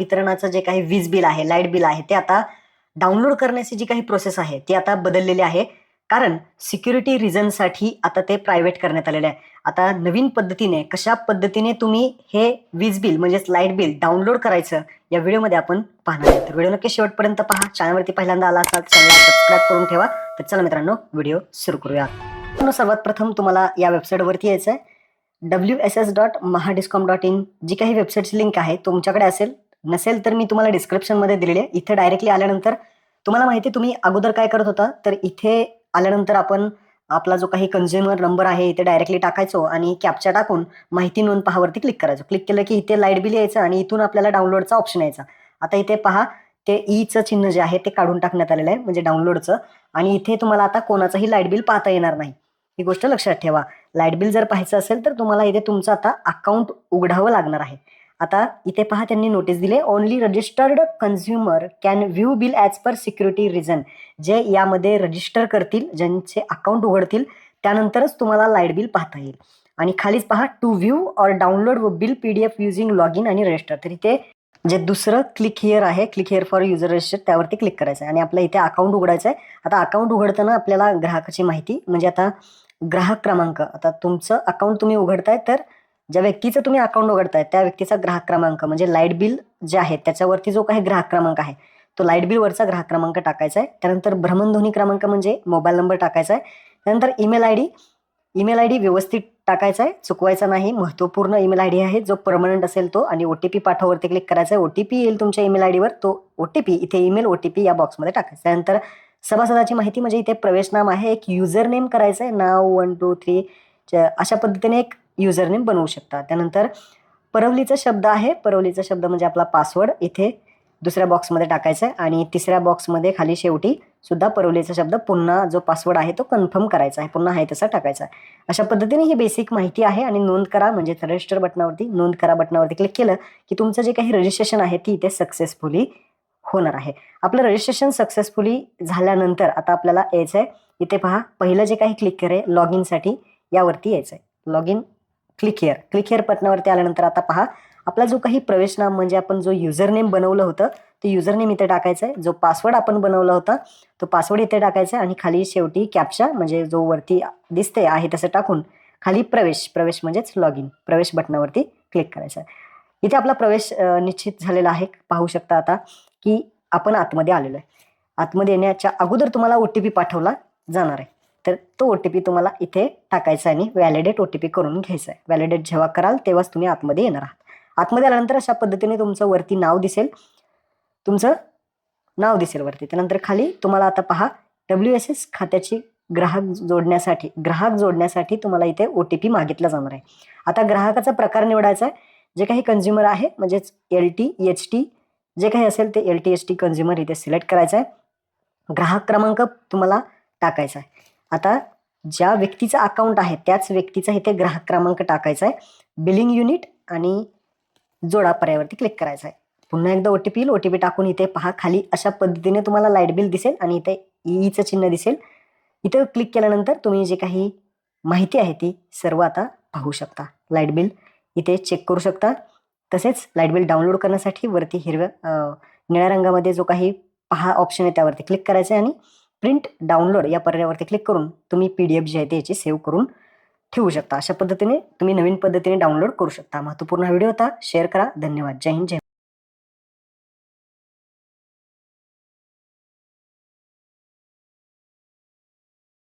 वितरणाचं जे काही वीज बिल आहे लाइट बिल आहे ते आता डाउनलोड करण्याची जी काही प्रोसेस आहे ती आता बदललेली आहे. कारण सिक्युरिटी रिझनसाठी आता ते प्रायव्हेट करण्यात आलेले आहे. आता नवीन पद्धतीने कशा पद्धतीने तुम्ही हे वीज बिल म्हणजेच लाइट बिल डाउनलोड करायचं या व्हिडिओमध्ये आपण पाहणार आहे तर व्हिडिओ नक्की शेवटपर्यंत पहा. चॅनलवरती पहिल्यांदा आला असाल चॅनलला सबस्क्राईब करून ठेवा. तर चला मित्रांनो व्हिडिओ सुरू करूया. सर्वात प्रथम तुम्हाला या वेबसाईटवरती यायचं आहे W S S dot Mahadiscom dot in. जी काही वेबसाईटची लिंक आहे तुमच्याकडे असेल नसेल तर मी तुम्हाला डिस्क्रिप्शनमध्ये दिलेली. आहे इथे डायरेक्टली आल्यानंतर तुम्हाला माहिती आहे तुम्ही अगोदर काय करत होता? तर इथे आल्यानंतर आपण आपला जो काही कन्झ्युमर नंबर आहे इथे डायरेक्टली टाकायचो आणि कॅपचा टाकून माहिती नोंद पहावरती क्लिक करायचो. क्लिक केलं की इथे लाइट बिल यायचं आणि इथून आपल्याला डाउनलोडचा ऑप्शन यायचा. आता इथे पहा ते e ईचं चिन्ह जे आहे ते काढून टाकण्यात आलेलं आहे म्हणजे डाउनलोडचं आणि इथे तुम्हाला आता कोणाचंही लाइट बिल पाहता येणार नाही. ही गोष्ट लक्षात ठेवा. लाइट बिल जर पाहायचं असेल तर तुम्हाला इथे तुमचं आता अकाउंट उघडावं लागणार आहे. आता इथे पहा त्यांनी नोटीस दिले. Only registered consumer can view bill as per security reason जे यामध्ये रजिस्टर करतील ज्यांचे अकाउंट उघडतील त्यानंतरच तुम्हाला लाइट बिल पाहता येईल. आणि खालीच पहा टू व्ह्यू ऑर डाउनलोड व bill P D F using log in आणि रजिस्टर तर इथे जे दुसरं क्लिक हिअर आहे click here for user register त्यावरती क्लिक करायचं आहे. आणि आपल्या इथे अकाउंट उघडायचं आहे. आता अकाउंट उघडताना आपल्याला ग्राहकाची माहिती म्हणजे आता ग्राहक क्रमांक आता तुमचं अकाउंट तुम्ही उघडताय तर ज्या व्यक्तीचं तुम्ही अकाउंट उघडताय त्या व्यक्तीचा ग्राहक क्रमांक म्हणजे लाइट बिल जे आहे त्याच्यावरती जो काही ग्राहक क्रमांक आहे तो लाइट बिलवरचा ग्राहक क्रमांक टाकायचा आहे. त्यानंतर भ्रमणध्वनी क्रमांक म्हणजे मोबाईल नंबर टाकायचा आहे. त्यानंतर email I D email I D व्यवस्थित टाकायचा आहे. चुकवायचा नाही महत्त्वपूर्ण ईमेल आय डी आहे जो परमनंट असेल तो आणि ओ टी पी पाठावरती क्लिक करायचा आहे. ओ टी पी येईल तुमच्या ईमेल आय डीवर तो ओ टी पी इथे ईमेल ओ टी पी या बॉक्समध्ये टाकायचा त्यानंतर सभासदाची माहिती म्हणजे इथे प्रवेश नाम आहे एक युजर नेम करायचं आहे. नाव वन टू थ्री अशा पद्धतीने एक युजरनेम बनवू शकता. त्यानंतर परवलीचा शब्द आहे. परवलीचा शब्द म्हणजे आपला पासवर्ड इथे दुसऱ्या बॉक्समध्ये टाकायचा आहे आणि तिसऱ्या बॉक्समध्ये खाली शेवटी सुद्धा परवलीचा शब्द पुन्हा जो पासवर्ड आहे तो कन्फर्म करायचा आहे. पुन्हा आहे तसा टाकायचा आहे. अशा पद्धतीने ही बेसिक माहिती आहे आणि नोंद करा. म्हणजे रजिस्टर बटनावरती नोंद करा बटनावरती क्लिक केलं की तुमचं जे काही रजिस्ट्रेशन आहे ती इथे सक्सेसफुली होणार आहे. आपलं रजिस्ट्रेशन सक्सेसफुली झाल्यानंतर आता आपल्याला यायचं आहे इथे पहा पहिलं जे काही क्लिक आहे लॉग इनसाठी यावरती यायचं आहे log in click here click here बटनावरती आल्यानंतर आता पहा आपला जो काही प्रवेश नाम म्हणजे आपण जो युजर नेम बनवलं होतं ते युजर नेम इथे टाकायचं आहे. जो पासवर्ड आपण बनवला होता तो पासवर्ड इथे टाकायचा आहे आणि खाली शेवटी कॅप्चा म्हणजे जो वरती दिसते आहे तसं टाकून खाली प्रवेश प्रवेश म्हणजेच लॉग इन प्रवेश बटनावरती क्लिक करायचं आहे. इथे आपला प्रवेश निश्चित झालेला आहे. पाहू शकता आता की आपण आतमध्ये आलेलो आहे. आतमध्ये येण्याच्या अगोदर तुम्हाला ओ टी पी पाठवला जाणार आहे. तर तो ओ टी पी तुम्हाला इथे टाकायचा आणि व्हॅलिडेट ओ टी पी करून घ्यायचा आहे. व्हॅलिडेट जेव्हा कराल तेव्हाच तुम्ही आतमध्ये येणार आहात. आतमध्ये आल्यानंतर अशा पद्धतीने तुमचं वरती नाव दिसेल. तुमचं नाव दिसेल वरती. त्यानंतर खाली तुम्हाला आता पहा डब्ल्यू एस एस खात्याची ग्राहक जोडण्यासाठी ग्राहक जोडण्यासाठी तुम्हाला इथे ओ टी पी मागितला जाणार आहे. आता ग्राहकाचा प्रकार निवडायचा आहे. जे काही कन्झ्युमर आहे म्हणजेच एल टी एच टी जे काही असेल ते L T H T consumer इथे सिलेक्ट करायचं आहे. ग्राहक क्रमांक तुम्हाला टाकायचा आहे. आता ज्या व्यक्तीचं अकाउंट आहे त्याच व्यक्तीचा इथे ग्राहक क्रमांक टाकायचा आहे. बिलिंग युनिट आणि जोडा पर्यावरती क्लिक करायचं आहे. पुन्हा एकदा O T P O T P टाकून इथे पहा खाली अशा पद्धतीने तुम्हाला लाइट बिल दिसेल आणि इथे ईचं चिन्ह दिसेल. इथं क्लिक केल्यानंतर तुम्ही जे काही माहिती आहे ती सर्व आता पाहू शकता. लाइट बिल इथे चेक करू शकता. तसेच लाइट बिल डाउनलोड करण्यासाठी वरती हिरव्या निळ्या रंगामध्ये जो काही पहा ऑप्शन आहे त्यावरती क्लिक करायचं आहे आणि प्रिंट डाउनलोड या पर्यायावरती क्लिक करून तुम्ही पी डी एफ जी आहे त्याची सेव्ह करून ठेवू शकता. अशा पद्धतीने तुम्ही नवीन पद्धतीने डाउनलोड करू शकता. महत्त्वपूर्ण व्हिडिओ होता. शेअर करा. धन्यवाद. जय हिंद. जय